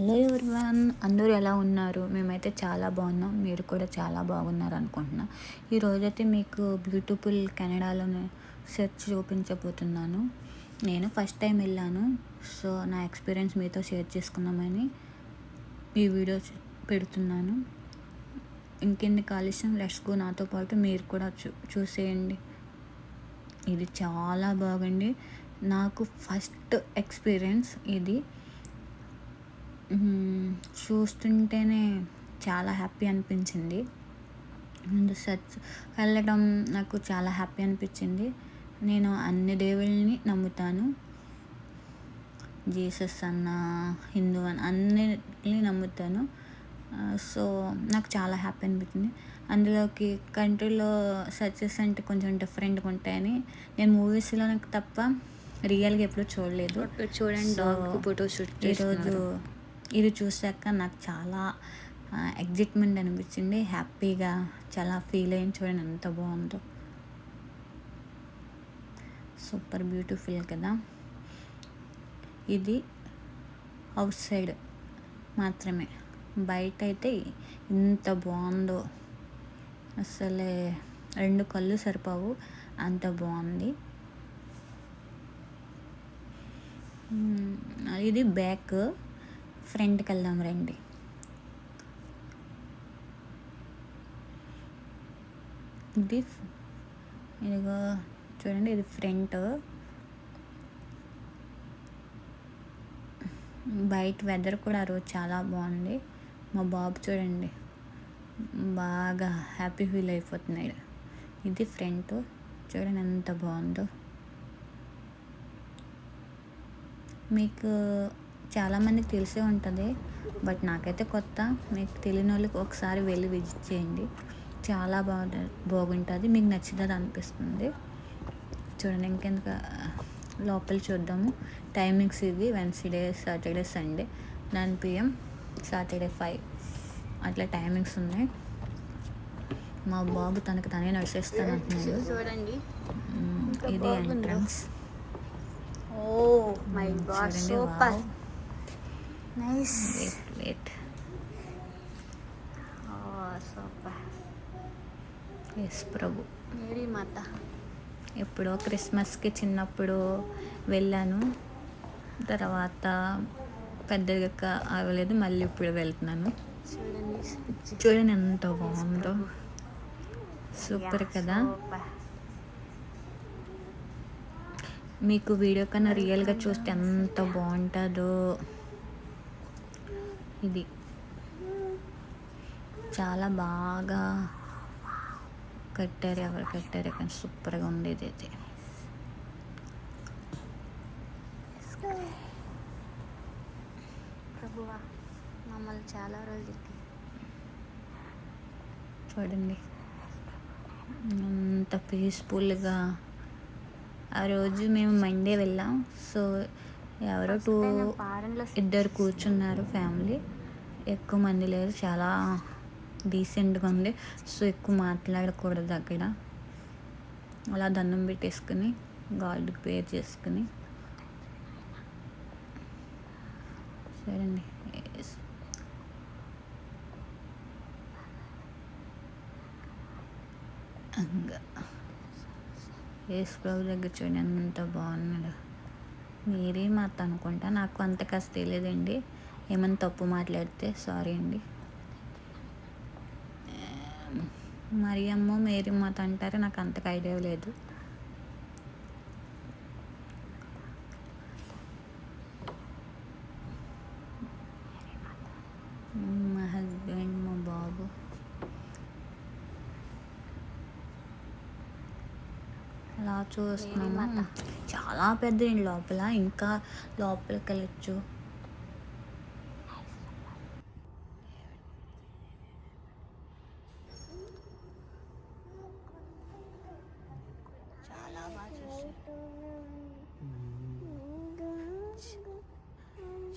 Hello everyone? అందరూ ఎలా ఉన్నారు? మేమైతే చాలా బాగున్నాం. మీరు కూడా చాలా బాగున్నారు అనుకుంటున్నా. ఈరోజైతే మీకు బ్యూటిఫుల్ కెనడాలోనే సెర్చ్ చూపించబోతున్నాను. నేను ఫస్ట్ టైం వెళ్ళాను. సో నా ఎక్స్పీరియన్స్ మీతో షేర్ చేసుకుందామని ఈ వీడియో పెడుతున్నాను. ఇంకెన్ని కాలుష్యం? Let's go. నాతో పాటు మీరు కూడా చూ చూసేయండి. ఇది చాలా బాగుంది. నాకు ఫస్ట్ ఎక్స్పీరియన్స్ ఇది. చూస్తుంటేనే చాలా హ్యాపీ అనిపించింది. ముందు సచ్ వెళ్ళడం నాకు చాలా హ్యాపీ అనిపించింది. నేను అన్ని దేవుళ్ళని నమ్ముతాను. జీసస్ అన్న హిందూ అన్న అన్నిటిని నమ్ముతాను. సో నాకు చాలా హ్యాపీ అనిపించింది. అందులోకి కంట్రీలో సర్చెస్ అంటే కొంచెం డిఫరెంట్గా ఉంటాయని నేను మూవీస్లో నాకు తప్ప రియల్గా ఎప్పుడు చూడలేదు. చూడండి ఫోటో షూట్ ఈరోజు ఇది చూసాక నాకు చాలా ఎగ్జైట్మెంట్ అనిపించింది. హ్యాపీగా చాలా ఫీల్ అయ్యింది చూడండి ఎంత బాగుందో. సూపర్ బ్యూటిఫుల్ కదా. ఇది అవుట్ సైడ్ మాత్రమే. బయట అయితే ఇంత బాగుందో. అసలే రెండు కళ్ళు సరిపోవు అంత బాగుంది. ఇది బ్యాక్ ఫ్రంట్కి వెళ్దాం రండి. ఇది ఇదిగో చూడండి ఇది ఫ్రంట్. బయట వెదర్ కూడా ఆ రోజు చాలా బాగుంది. మా బాబు చూడండి బాగా హ్యాపీ ఫీల్ అయిపోతున్నాడు. ఇది ఫ్రంట్. చూడండి ఎంత బాగుందో. మీకు చాలామందికి తెలిసే ఉంటుంది బట్ నాకైతే కొత్త. మీకు తెలియని వాళ్ళకి ఒకసారి వెళ్ళి విజిట్ చేయండి. చాలా బాగుంటుంది బాగుంటుంది. మీకు నచ్చుతుంది అనిపిస్తుంది. చూడండి ఇంకెందుకు లోపల చూద్దాము. టైమింగ్స్ ఇవి Wednesday Saturday Sunday nine PM Saturday five అట్లా టైమింగ్స్ ఉన్నాయి. మా బాబు తనకు తనే నడిచేస్తాను అంటున్నాడు. చూడండి. ఇది? Entrance oh my god super. Nice wait wait super yes Prabhu Mary మాత ఎప్పుడో క్రిస్మస్కి చిన్నప్పుడు వెళ్ళాను. తర్వాత పెద్దగా అవ్వలేదు మళ్ళీ ఇప్పుడు వెళ్తున్నాను. చూడండి ఎంత బాగుందో. సూపర్ కదా? మీకు వీడియో కన్నా రియల్గా చూస్తే ఎంత బాగుంటుందో. ఇది. చాలా బాగా కట్టారు ఎవరు కట్టారు కానీ సూపర్గా ఉంది ఇది అయితే. ప్రభువా మమ్మల్ని చాలా రోజులకి చూడండి. అంత పీస్ఫుల్గా ఆ రోజు మేము మండే వెళ్ళాం. సో ఎవరో టూ ఇద్దరు కూర్చున్నారు ఫ్యామిలీ ఎక్కువ మంది లేరు. చాలా డీసెంట్గా ఉంది. సో ఎక్కువ మాట్లాడకూడదు అక్కడ అలా దండం పెట్టేసుకుని గాడ్కి పేర్ చేసుకుని. ఇంకా యేసు ప్రభు దగ్గర చూడండి ఎంత బాగున్నాడు. మీరే మాత అనుకుంటా నాకు అంత కాస్త తెలియదండి ఏమైనా తప్పు మాట్లాడితే సారీ అండి. మరి అమ్మ మేరీ మాత అంటారు నాకు అంతకు ఐడియా లేదు మా హస్బెండ్ మా బాబు అలా చూస్తున్నాము? చాలా పెద్ద లోపల ఇంకా లోపలికి వెళ్ళచ్చు. చాలా బాగా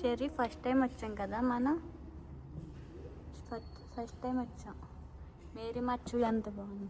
చెర్రీ ఫస్ట్ టైం వచ్చాం కదా మనం? ఫస్ట్ టైం వచ్చాం. మేరీ మచ్చుడు ఎంత బాగుంది.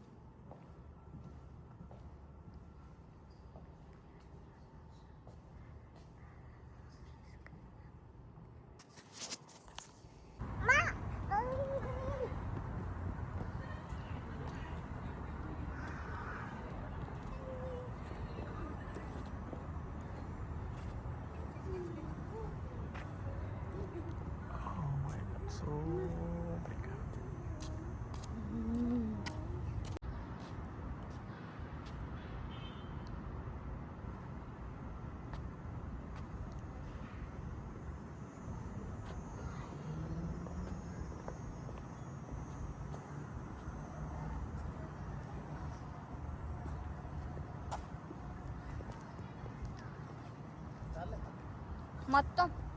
so big. 맞다.